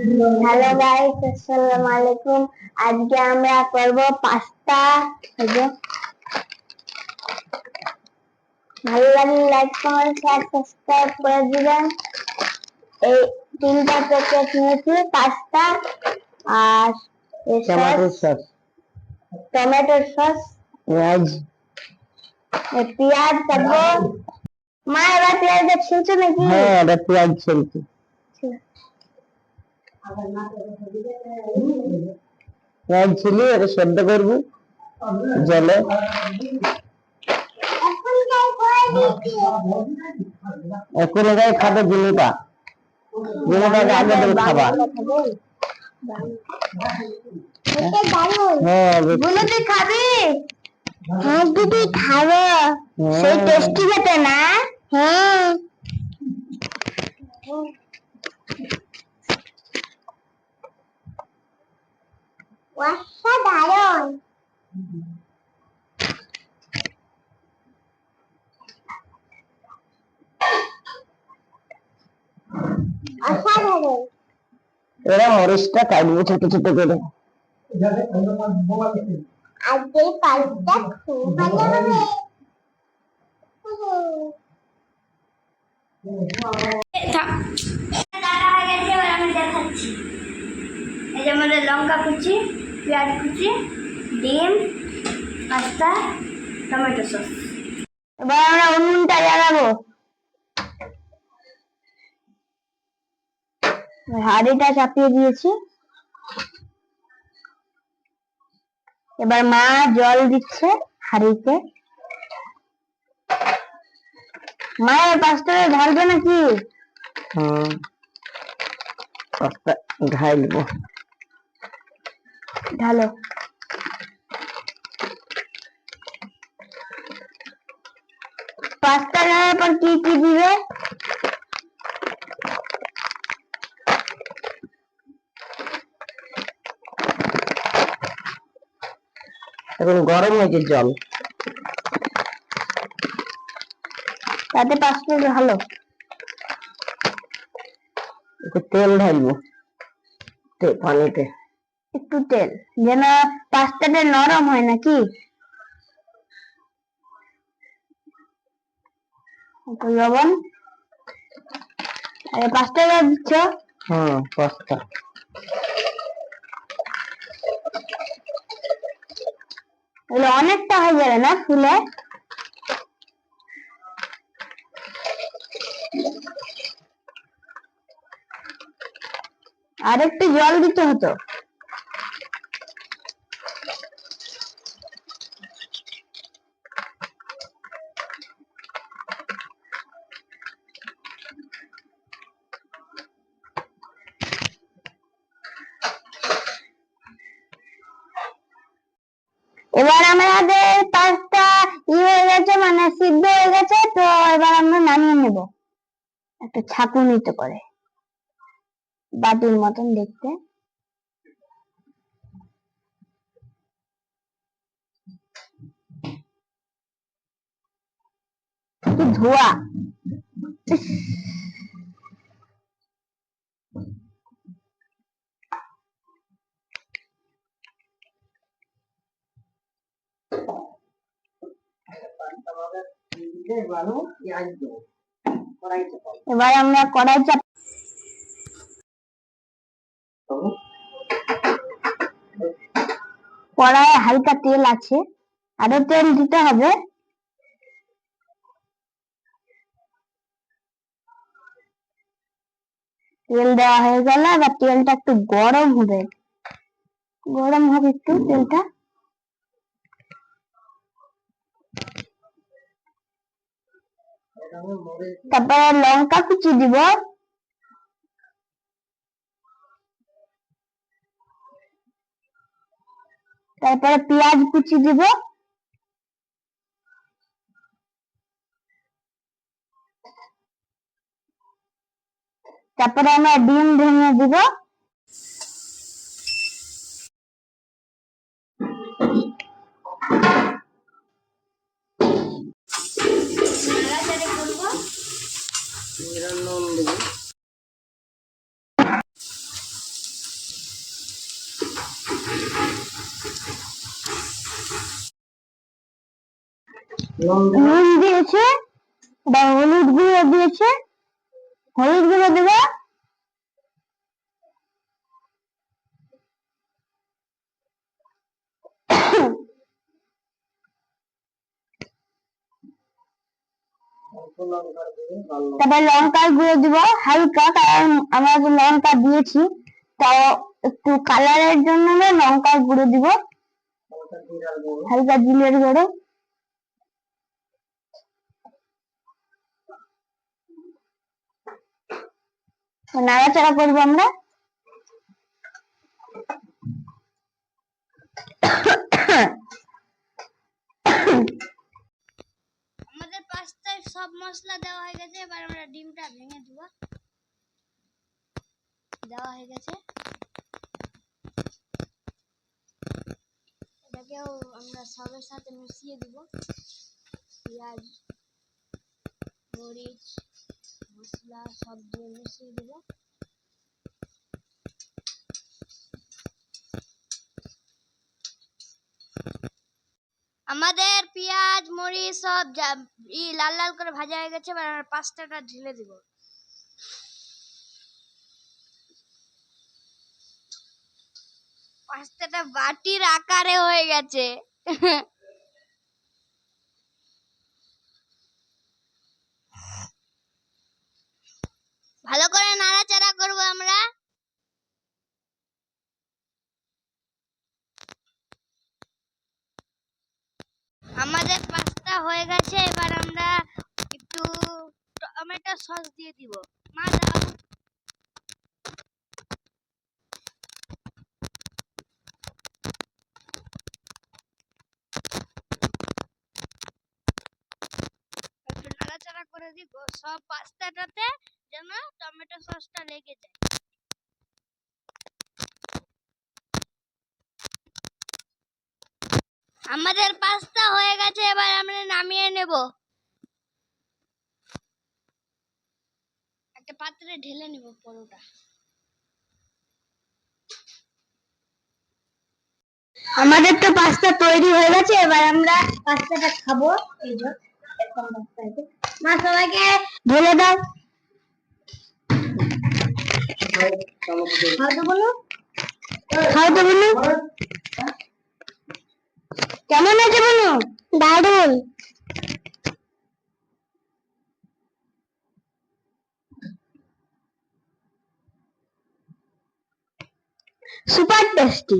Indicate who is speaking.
Speaker 1: Hello guys আসসালামু আলাইকুম আজকে আমরা করব পাস্তা ভালো লাগলে লাইক কমেন্ট শেয়ার সাবস্ক্রাইব করে দিবেন। এই তিনটা প্যাকেট নিয়েছি পাস্তা আর
Speaker 2: টমেটো সস
Speaker 1: টমেটো সস
Speaker 2: পেঁয়াজ
Speaker 1: পেঁয়াজ দেবো মা এবার পেঁয়াজটা ছিলছো নাকি?
Speaker 2: হ্যাঁ এটা পেঁয়াজ ছিলছি পেঁয়াজ ছিলি এটা সেদ্ধ করব? জলে?
Speaker 1: এখন
Speaker 2: এটাই খাবে জিনিটা। জিনিটাকে আগে দিন খাবা।
Speaker 1: এটা দারুণ
Speaker 2: হ্যাঁ
Speaker 1: খাবি হ্যাঁ দিদি খাব।
Speaker 2: হ্যাঁ।
Speaker 1: সেই টেস্টি খেতে না? হ্যাঁ। অসাধারণ অসাধারণ
Speaker 2: এরা মরিচটা কাটবো ছোট ছোট করে।
Speaker 1: আজকে পালটা খুব ভালো হবে। দেখাচ্ছি। এই যে আমাদের লঙ্কা কুচি। পেঁয়াজ কুচি ডিম পাস্তা টমেটো সস। এবার আমরা উনুনটা জ্বালাবো। হাঁড়িটা চাপিয়ে দিয়েছি। এবার মা জল দিচ্ছে হাঁড়িতে। মায়ের পাঁচটা ঢালবে নাকি?
Speaker 2: হুম পাস্তা ঢালবো।
Speaker 1: ঢালো পাস্তা ঢালার পর কি কি দিবে
Speaker 2: এখন গরম হয়েছে জল।
Speaker 1: তাতে পাস্তা ঢালো
Speaker 2: একটু তেল ঢালবো। তে- পানিতে।
Speaker 1: একটু তেল। যেন পাস্তাটা নরম হয় নাকি? লবণ। আরে পাস্তাটা দিচ্ছ
Speaker 2: হুম পাস্তা।
Speaker 1: অনেকটা হয়ে যাবে না ফুলে? আর একটু জল দিতে হতো। এবার আমাদের পাস্তা ই হয়ে গেছে মানে সিদ্ধ হয়ে গেছে, তো এবার আমরা নামিয়ে নেব। একটা ছাঁকুনিতে করে, বাটির মতন দেখতে। ধোয়া! এবার আমরা কড়াই চাপ। কড়াইয়ে হালকা তেল আছে। আরও তেল দিতে হবে। তেল দেওয়া হয়ে গেল এবার তেলটা একটু গরম হবে। গরম হবে একটু তেলটা। তারপরে লঙ্কা কুচি দিব। তারপরে পেঁয়াজ কুচি দিব। তারপরে আমরা ডিম ভেঙে দিব। নুন নুন দিয়েছে বা হলুদ গুঁড়ো দিয়েছে। হলুদ গুঁড়ো দেবো তারপর লঙ্কার গুঁড়ো দিব, হালকা, কারণ আমরা যে লঙ্কা দিয়েছি, তাও একটু কালারের জন্য আমরা লঙ্কার গুঁড়ো দিব। হালকা জিলের গুঁড়ো। নাড়াচাড়া করব আমরা
Speaker 3: আমাদের পাস্তায় সব মশলা দেওয়া হয়ে গেছে, এবার আমরা ডিমটা ভেঙে দিব। দেওয়া হয়ে গেছে। এটাকেও আমরা সবের সাথে মিশিয়ে দিব। পেঁয়াজ, মরিচ, মশলা সব দিয়ে মিশিয়ে দিব। আমাদের পেঁয়াজ, মরিচ সব ই লাল লাল করে ভাজা হয়ে গেছে, এবার পাস্তাটা ঢেলে দিব। পাস্তাটা বাটির আকারে হয়ে গেছে ভালো করে নাড়াচাড়া করব আমরা আমাদের পাস্তা হয়ে গেছে, এবার আমরা একটু টমেটো সস দিয়ে দিব। মা করে দিব। সব পাস্তাটাতে যেন টমেটো সসটা লেগে যায়। আমাদের পাস্তা হয়ে গেছে এবার আমরা নামিয়ে নেব। একটা পাত্রে ঢেলে নেব পরোটা।
Speaker 1: আমাদের তো পাস্তা তৈরি হয়ে গেছে এবার আমরা পাস্তাটা খাব। এই যে এরকম পাস্তা আছে। মা সবাইকে ঢেলে দাও। খাও তো বলো। খাও তো বলো। কেমন আছে বলো? দারুণ সুপার টেস্টি